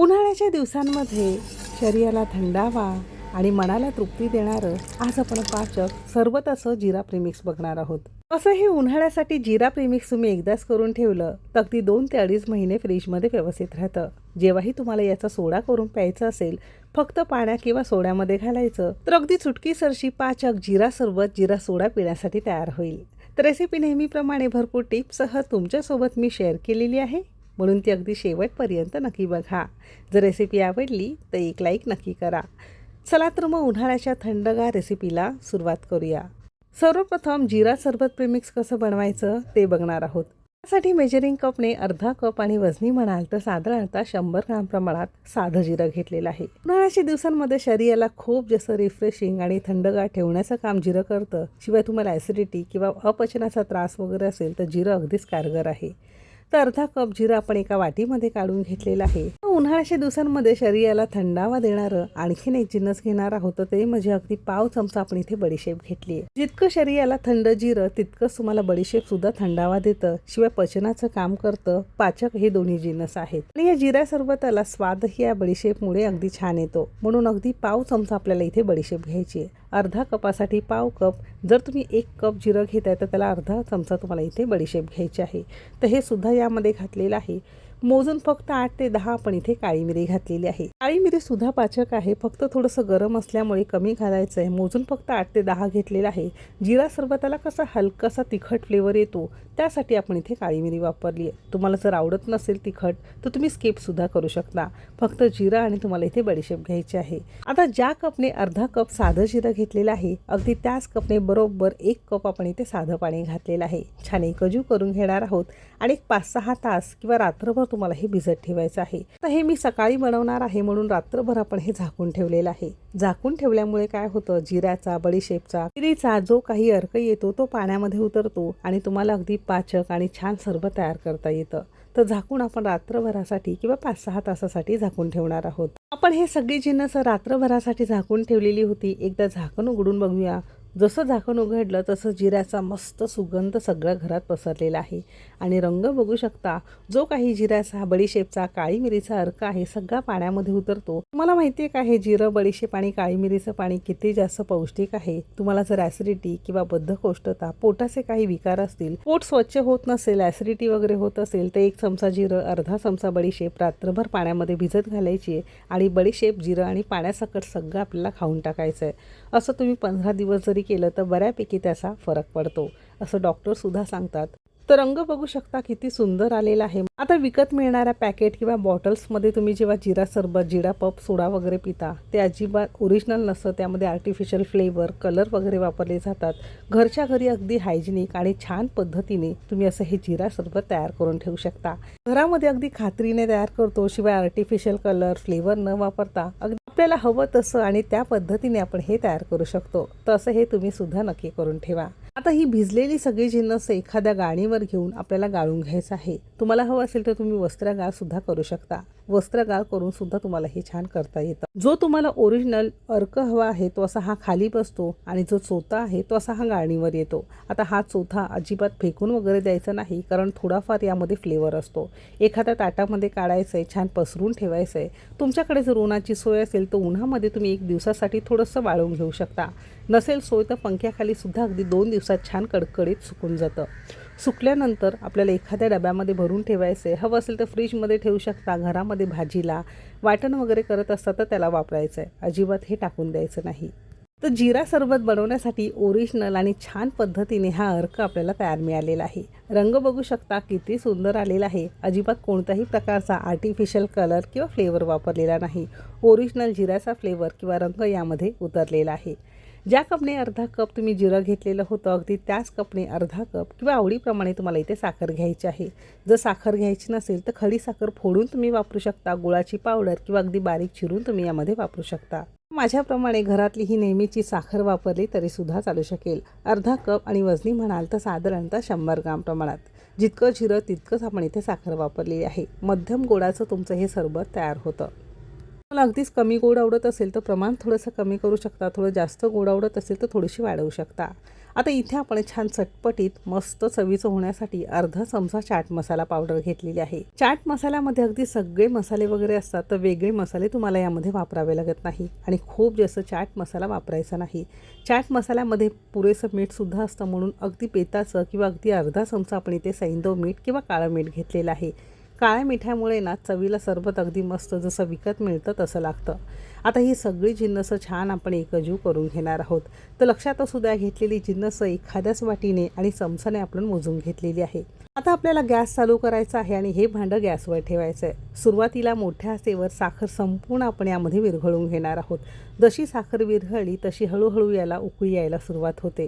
उन्हाळ्याच्या दिवसांमध्ये शरीराला थंडावा आणि मनाला तृप्ती देणारं आज आपण पाचक सर्वत असं जिरा प्रेमिक्स बघणार आहोत. असं हे उन्हाळ्यासाठी जिरा प्रेमिक्स तुम्ही एकदाच करून ठेवलं तर अगदी दोन ते अडीच महिने फ्रीजमध्ये व्यवस्थित राहतं. जेव्हाही तुम्हाला याचा सोडा करून प्यायचा असेल फक्त पाण्या किंवा सोड्यामध्ये घालायचं तर अगदी चुटकीसरशी पाचक जिरा सरबत जिरा सोडा पिण्यासाठी तयार होईल. तर रेसिपी नेहमीप्रमाणे भरपूर टिप्ससह तुमच्यासोबत मी शेअर केलेली आहे. म्हणून ती अगदी शेवटपर्यंत नक्की बघा. जर रेसिपी आवडली तर एक लाईक नक्की करा. चला तर मग उन्हाळ्याच्या थंडगार रेसिपीला सुरुवात करूया. सर्वप्रथम जिरा सरबत प्रेमिक्स कसं बनवायचं ते बघणार आहोत. त्यासाठी मेजरिंग कपने अर्धा कप आणि वजनी म्हणाल तर साधारणतः शंभर ग्राम प्रमाणात साधं जिरं घेतलेलं आहे. उन्हाळ्याच्या दिवसांमध्ये शरीराला खूप जसं रिफ्रेशिंग आणि थंडगार ठेवण्याचं काम जिरं करतं शिवाय तुम्हाला ॲसिडिटी किंवा अपचनाचा त्रास वगैरे असेल तर जिरं अगदीच कारगर आहे. तर अर्धा कप जिरा आपण एका वाटीमध्ये काढून घेतलेला आहे. उन्हाळ्याच्या दिवसांमध्ये शरीराला थंडावा देणारं आणखीन एक जिन्नस घेणार आहोत ते म्हणजे अगदी पाव चमचा आपण इथे बडीशेप घेतली आहे. जितकं शरीराला थंड जिरं तितकंच तुम्हाला बडीशेप सुद्धा थंडावा देतं. शिवाय पचनाचं काम करतं. पाचक हे दोन्ही जिन्नस आहेत. आणि या जिऱ्या सरबताला स्वादही या बडीशेपमुळे अगदी छान येतो. म्हणून अगदी पाव चमचा आपल्याला इथे बडीशेप घ्यायची आहे. अर्धा कपासाठी पाव कप. जर तुम्ही एक कप जिरं घेताय तर त्याला अर्धा चमचा तुम्हाला इथे बडीशेप घ्यायची आहे. तर हे सुद्धा यामध्ये घातलेला आहे. मोजून फक्त आठ ते दहा आपण इथे काळी मिरी घातलेली आहे. काळी मिरी सुद्धा पाचक आहे फक्त थोडंसं गरम असल्यामुळे कमी घालायचं आहे मोजून फक्त आठ ते दहा घेतलेलं आहे. जिरा सरबताला कसा हलकासा तिखट फ्लेवर येतो त्यासाठी आपण इथे काळी मिरी वापरली आहे. तुम्हाला जर आवडत नसेल तिखट तर तुम्ही स्किप सुद्धा करू शकता. फक्त जिरा आणि तुम्हाला इथे बडीशेप घ्यायची आहे. आता ज्या कपने अर्धा कप साधं जिरं घेतलेलं आहे अगदी त्याच कपने बरोबर एक कप आपण इथे साधं पाणी घातलेलं आहे. छान एकजू करून घेणार आहोत. आणि एक पाच सहा तास किंवा रात्रभर तुम्हाला हे भिजत ठेवायचं आहे. तर हे मी सकाळी बनवणार आहे म्हणून रात्रभर आपण हे झाकून ठेवलेलं आहे. झाकून ठेवल्यामुळे काय होतं? जिऱ्याचा बडीशेपचा मिरीचा जो काही अर्क येतो तो पाण्यामध्ये उतरतो आणि तुम्हाला अगदी पाचक आणि छान सर्व तयार करता येतं. तर झाकून आपण रात्रभरासाठी किंवा पाच सहा तासासाठी झाकून ठेवणार आहोत. आपण हे सगळी जिन्नस रात्रभरासाठी झाकून ठेवलेली होती. एकदा झाकण उघडून बघूया. जसं झाकण उघडलं तसं जिऱ्याचा मस्त सुगंध सगळ्या घरात पसरलेला आहे. आणि रंग बघू शकता जो काही जिऱ्याचा बडीशेपचा काळी मिरीचा अर्क आहे सगळा पाण्यामध्ये उतरतो. तुम्हाला माहिती आहे का हे जिरं बडीशेप आणि काळी मिरीचं पाणी किती जास्त पौष्टिक आहे? तुम्हाला जर ॲसिडिटी किंवा बद्धकोष्ठता पोटाचे काही विकार असतील पोट स्वच्छ होत नसेल ॲसिडिटी वगैरे होत असेल तर एक चमचा जिरं अर्धा चमचा बडीशेप रात्रभर पाण्यामध्ये भिजत घालायची आहे. आणि बडीशेप जिरं आणि पाण्यासकट सगळं आपल्याला खाऊन टाकायचं आहे. असं तुम्ही पंधरा दिवस जरी केलं तर बऱ्यापैकी त्याचा फरक पडतो असं डॉक्टरसुद्धा सांगतात. तर रंग बघू शकता किती सुंदर आलेला आहे. आता विकत मिळणाऱ्या पॅकेट किंवा बॉटल्समध्ये तुम्ही जेव्हा जिरा सरबत जिरा पप सोडा वगैरे पिता ते अजिबात ओरिजिनल नसतं. त्यामध्ये आर्टिफिशियल फ्लेवर कलर वगैरे वापरले जातात. घरच्या घरी अगदी हायजेनिक आणि छान पद्धतीने तुम्ही असं हे जिरा सरबत तयार करून ठेवू शकता. घरामध्ये अगदी खात्रीने तयार करतो शिवाय आर्टिफिशियल कलर फ्लेवर न वापरता अगदी आपल्याला हवं तसं आणि त्या पद्धतीने आपण हे तयार करू शकतो. तसं हे तुम्ही सुद्धा नक्की करून ठेवा. आता ही भिजलेली सगळी जिन्नस एखाद्या गाणीवर घेऊन आपल्याला गाळून घ्यायचं आहे. तुम्हाला हवं असेल तर तुम्ही वस्त्रगाळ सुद्धा करू शकता. वस्त्रगाळ करून सुद्धा तुम्हाला हे छान करता येतं. जो तुम्हाला ओरिजिनल अर्क हवा आहे तो असा हा खाली बसतो आणि जो चोथा आहे तो असा हा गाळणीवर येतो. आता हा चोथा अजिबात फेकून वगैरे द्यायचा नाही कारण थोडाफार यामध्ये फ्लेवर असतो. एखाद्या ताटामध्ये काढायचं आहे छान पसरून ठेवायचं आहे तुमच्याकडे जर उन्हाची सोय असेल तर उन्हामध्ये तुम्ही एक दिवसासाठी थोडंसं वाळवून घेऊ शकता. नसेल सोय तर पंख्याखाली सुद्धा अगदी दोन दिवसात छान कडकडीत सुकून जातं. सुकल्यानंतर आपल्याला एखाद्या डब्यामध्ये भरून ठेवायचं आहे हवं असेल तर फ्रीजमध्ये ठेवू शकता घरामध्ये भाजीला वाटण वगैरे करत असता तर त्याला वापरायचं आहे अजिबात हे टाकून द्यायचं नाही. तर जिरा सरबत बनवण्यासाठी ओरिजिनल आणि छान पद्धतीने हा अर्क आपल्याला तयार मिळालेला आहे. रंग बघू शकता किती सुंदर आलेला आहे. अजिबात कोणत्याही प्रकारचा आर्टिफिशियल कलर किंवा फ्लेवर वापरलेला नाही. ओरिजिनल जिऱ्याचा फ्लेवर किंवा रंग यामध्ये उतरलेला आहे. ज्या कपने अर्धा कप तुम्ही जिरं घेतलेलं होतं अगदी त्याच कपने अर्धा कप किंवा आवडीप्रमाणे तुम्हाला इथे साखर घ्यायची आहे. जर साखर घ्यायची नसेल तर खडी साखर फोडून तुम्ही वापरू शकता गुळाची पावडर किंवा अगदी बारीक चिरून तुम्ही यामध्ये वापरू शकता. माझ्याप्रमाणे घरातली ही नेहमीची साखर वापरली तरी सुद्धा चालू शकेल. अर्धा कप आणि वजनी म्हणाल तर साधारणतः शंभर ग्राम प्रमाणात. जितकं जिरं तितकंच आपण इथे साखर वापरलेली आहे. मध्यम गोडाचं तुमचं हे सरबत तयार होतं. मला अगदीच कमी गोड आवडत असेल तर प्रमाण थोडंसं कमी करू शकता. थोडं जास्त गोड आवडत असेल तर थोडीशी वाढवू शकता. आता इथे आपण छान चटपटीत मस्त चवीचं होण्यासाठी अर्धा चमचा चाट मसाला पावडर घेतलेली आहे. चाट मसाल्यामध्ये अगदी सगळे मसाले वगैरे असतात तर वेगळे मसाले तुम्हाला यामध्ये वापरावे लागत नाही. आणि खूप जास्त चाट मसाला वापरायचा नाही. चाट मसाल्यामध्ये पुरेसं मीठसुद्धा असतं म्हणून अगदी पेताचं किंवा अगदी अर्धा चमचा आपण इथे सैंदव मीठ किंवा काळं मीठ घेतलेलं आहे. काळ्या मिठामुळे ना चवीला सरबत अगदी मस्त जसं विकत मिळतं तसं लागतं. आता ही सगळी जिन्नसं छान आपण एकजीव करून घेणार आहोत. तर लक्षात असू द्या घेतलेली जिन्नसं एखाद्याच वाटीने आणि चमचाने आपण मोजून घेतलेली आहे. आता आपल्याला गॅस चालू करायचा आहे आणि हे भांडं गॅसवर ठेवायचं आहे सुरुवातीला मोठ्या आसेवर साखर संपूर्ण आपण यामध्ये विरघळून घेणार आहोत. जशी साखर विरघळली तशी हळूहळू याला उकळी यायला सुरुवात होते.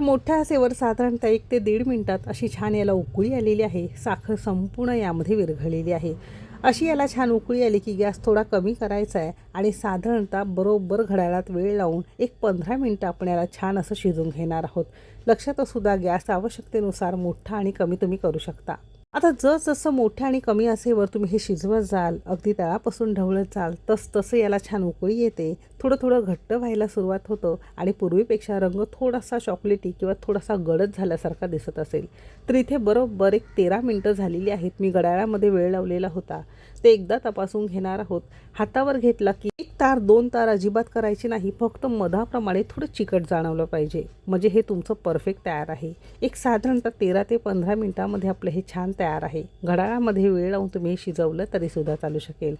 मोठ्या असेवर साधारणतः एक ते दीड मिनटात अशी छान याला उकळी आलेली आहे. साखर संपूर्ण यामध्ये विरघळलेली आहे. अशी याला छान उकळी आली की गॅस थोडा कमी करायचा आहे आणि साधारणतः बरोबर घड्याळात वेळ लावून एक पंधरा मिनटं आपण याला छान असं शिजून घेणार आहोत. लक्षात सुद्धा गॅस आवश्यकतेनुसार मोठा आणि कमी तुम्ही करू शकता. आता जसजसं मोठ्या आणि कमी असेवर तुम्ही हे शिजवत जाल अगदी तळापासून ढवळत जाल तस तसं याला छान उकळी येते. थोडं थोडं घट्ट व्हायला सुरुवात होतं आणि पूर्वीपेक्षा रंग थोडासा चॉकलेटी किंवा थोडासा गडद झाल्यासारखा दिसत असेल. तर इथे बरोबर एक तेरा मिनटं झालेली आहेत. मी गडाळ्यामध्ये वेळ लावलेला होता. ते एकदा तपासून घेणार आहोत. हातावर घेतला की तार दोन तार अजिबात करायची नाही फक्त मधाप्रमाणे थोडं चिकट जाणवलं पाहिजे. म्हणजे हे तुमचं परफेक्ट तयार आहे. एक साधारणतः तेरा ते पंधरा मिनटामध्ये आपलं हे छान तयार आहे. घड्याळामध्ये वेळ लावून तुम्ही हे शिजवलं तरीसुद्धा चालू शकेल.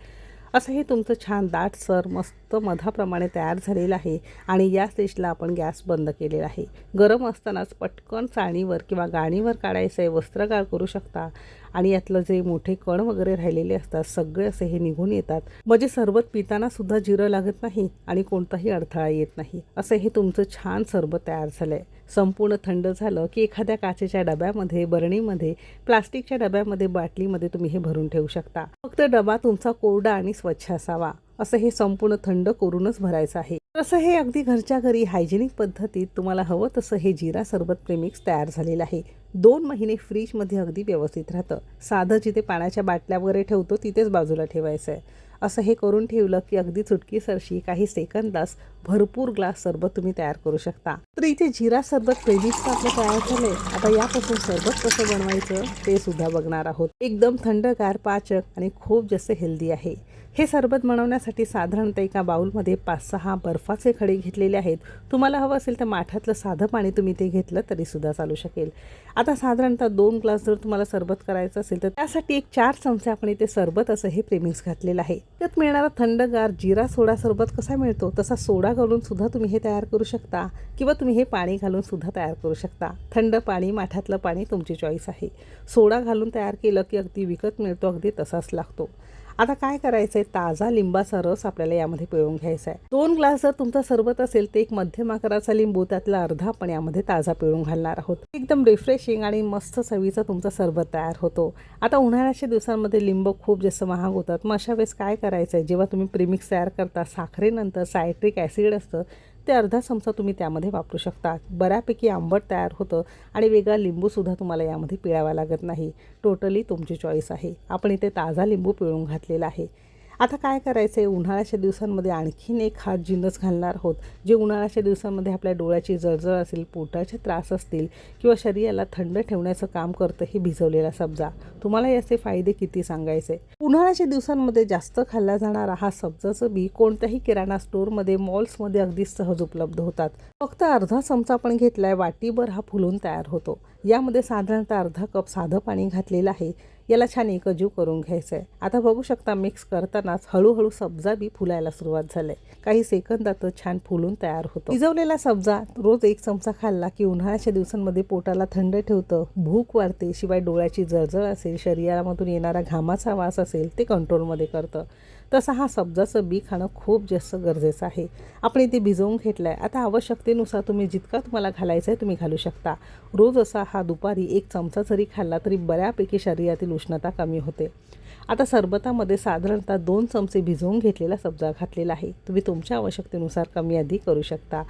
असं हे तुमचं छान दाट सर मस्त मधाप्रमाणे तयार झालेलं आहे आणि या स्टेजला आपण गॅस बंद केलेला आहे. गरम असतानाच पटकन चाळणीवर किंवा गाणीवर काढायचं आहे वस्त्रगाळ करू शकता. आणि यातलं जे मोठे कण वगैरे राहिलेले असतात सगळे असे हे निघून येतात. म्हणजे सरबत पिताना सुद्धा जिरं लागत नाही आणि कोणताही अडथळा येत नाही. असं हे तुमचं छान सरबत तयार झालं आहे संपूर्ण थंड झालं की एखाद्या काचेच्या डब्यामध्ये बरणीमध्ये प्लास्टिकच्या डब्यामध्ये बाटलीमध्ये तुम्ही हे भरून ठेवू शकता. फक्त डबा तुमचा कोरडा आणि स्वच्छ असावा. असं हे संपूर्ण थंड करूनच भरायचं आहे. तसं हे अगदी घरच्या घरी हायजेनिक पद्धतीत तुम्हाला हवं तसं हे जिरा सरबत प्रेमिक्स तयार झालेलं आहे. दोन महिने फ्रीजमध्ये अगदी व्यवस्थित राहतं. साधं जिथे पाण्याच्या बाटल्या वगैरे ठेवतो तिथेच बाजूला ठेवायचं आहे. असं हे करून ठेवलं की अगदी चुटकी सरशी काही सेकंदास भरपूर ग्लास सरबत तुम्ही तयार करू शकता. तर इथे जिरा सरबत प्रेमीचं आपलं तयार झालंय आता यापासून सरबत कसं बनवायचं ते सुद्धा बघणार आहोत. एकदम थंडगार पाचक आणि खूप जास्त हेल्दी आहे. हे सरबत बनवण्यासाठी साधारणतः एका बाऊलमध्ये पाच सहा बर्फाचे खडे घेतलेले आहेत. तुम्हाला हवं असेल तर माठातलं साधं पाणी तुम्ही ते घेतलं तरीसुद्धा चालू शकेल. आता साधारणतः दोन ग्लास जर तुम्हाला सरबत करायचं असेल तर त्यासाठी एक चार चमचे आपण इथे सरबत असं हे प्रेमिक्स घातलेलं आहे. त्यात मिळणारा थंडगार जिरा सोडा सरबत कसा मिळतो? तसा सोडा घालून सुद्धा तुम्ही हे तयार करू शकता किंवा तुम्ही हे पाणी घालून सुद्धा तयार करू शकता. थंड पाणी माठातलं पाणी तुमची चॉईस आहे. सोडा घालून तयार केलं की अगदी विकत मिळतो अगदी तसाच लागतो. आता काय करायचं आहे ताजा लिंबाचा रस आपल्याला यामध्ये पिळून घ्यायचा आहे दोन ग्लास जर तुमचा सरबत असेल तर एक मध्यम आकाराचा लिंबू त्यातला अर्धा आपण यामध्ये ताजा पिळून घालणार आहोत. एकदम रिफ्रेशिंग आणि मस्त चवीचा तुमचा सरबत तयार होतो. आता उन्हाळ्याच्या दिवसांमध्ये लिंबू खूप जास्त महाग होतात. मग अशा वेळेस काय करायचं आहे जेव्हा तुम्ही प्रिमिक्स तयार करता साखरेनंतर सायट्रिक ॲसिड असतं ते अर्धा चमचा तुम्ही त्यामध्ये वापरू शकता. बऱ्यापैकी आंबट तयार होतं आणि वेगळा लिंबूसुद्धा तुम्हाला यामध्ये पिळावा लागत नाही. टोटली तुमची चॉईस आहे. आपण इथे ताजा लिंबू पिळून घातलेला आहे. आता काय करायचं आहे उन्हाळ्याच्या दिवसांमध्ये आणखीन एक हात जिन्नस घालणार आहोत. जे उन्हाळ्याच्या दिवसांमध्ये आपल्या डोळ्याची जळजळ असेल पोटाचे त्रास असतील किंवा शरीराला थंड ठेवण्याचं काम करतं हे भिजवलेला सब्जा. तुम्हाला याचे फायदे किती सांगायचे? उन्हाळ्याच्या दिवसांमध्ये जास्त खाल्ला जाणारा हा सब्जाचं बी कोणत्याही किराणा स्टोअरमध्ये मॉल्समध्ये अगदी सहज उपलब्ध होतात. फक्त अर्धा चमचा आपण घेतलाय वाटीभर हा फुलून तयार होतो. यामध्ये साधारणतः अर्धा कप साधं पाणी घातलेलं आहे. याला छान एकजीव करून घ्यायचं आहे आता बघू शकता मिक्स करतानाच हळूहळू सब्जा बी फुलायला सुरुवात झाली काही सेकंदातच छान फुलून तयार होतो. भिजवलेला सब्जा रोज एक चमचा खाल्ला की उन्हाळ्याच्या दिवसांमध्ये पोटाला थंड ठेवतं. भूक वाढते शिवाय डोळ्याची जळजळ असेल शरीरामधून येणारा घामाचा वास असेल ते कंट्रोलमध्ये करतं. तसा हा सब्जाचं बी खाणं खूप जास्त गरजेचं आहे. आपण इथे भिजवून घेतलं आहे आता आवश्यकतेनुसार तुम्ही जितका तुम्हाला घालायचं आहे तुम्ही घालू शकता. रोज असा हा दुपारी एक चमचा जरी खाल्ला तरी बऱ्यापैकी शरीरातील उष्णता कमी होते. आता सरबतामध्ये साधारणतः दोन चमचे भिजवून घेतलेला सब्जा घातलेला आहे. तुम्ही तुमच्या आवश्यकतेनुसार कमी आधी करू शकता.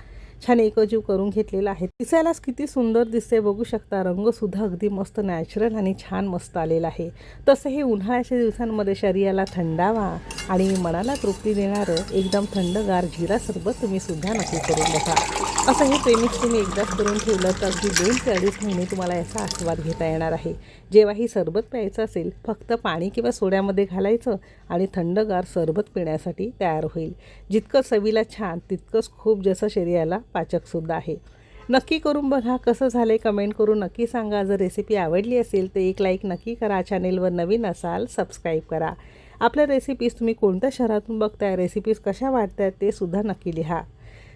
छान एकजीव करून घेतलेला आहे. दिसायलाच किती सुंदर दिसते बघू शकता रंगसुद्धा अगदी मस्त नॅचरल आणि छान मस्त आलेला आहे. तसं हे उन्हाळ्याच्या दिवसांमध्ये शरीराला थंडावा आणि मनाला तृप्ती देणारं एकदम थंडगार जिरा सरबत तुम्ही सुद्धा नक्की करून बघा. असं हे प्रेमिक्स तुम्ही एकदाच करून ठेवलं तर अगदी दोन ते अडीच महिने तुम्हाला याचा आस्वाद घेता येणार आहे. जेव्हा ही सरबत प्यायचं असेल फक्त पाणी किंवा सोड्यामध्ये घालायचं आणि थंडगार सरबत पिण्यासाठी तयार होईल. जितकं चवीला छान तितकंच खूप जसं शरीराला पाचकसुद्धा आहे. नक्की करून बघा कसं झालं आहे कमेंट करून नक्की सांगा. जर रेसिपी आवडली असेल तर एक लाईक नक्की करा. चॅनेलवर नवीन असाल सबस्क्राईब करा. आपल्या रेसिपीज तुम्ही कोणत्या शहरातून बघताय रेसिपीज कशा वाटतात ते सुद्धा नक्की लिहा.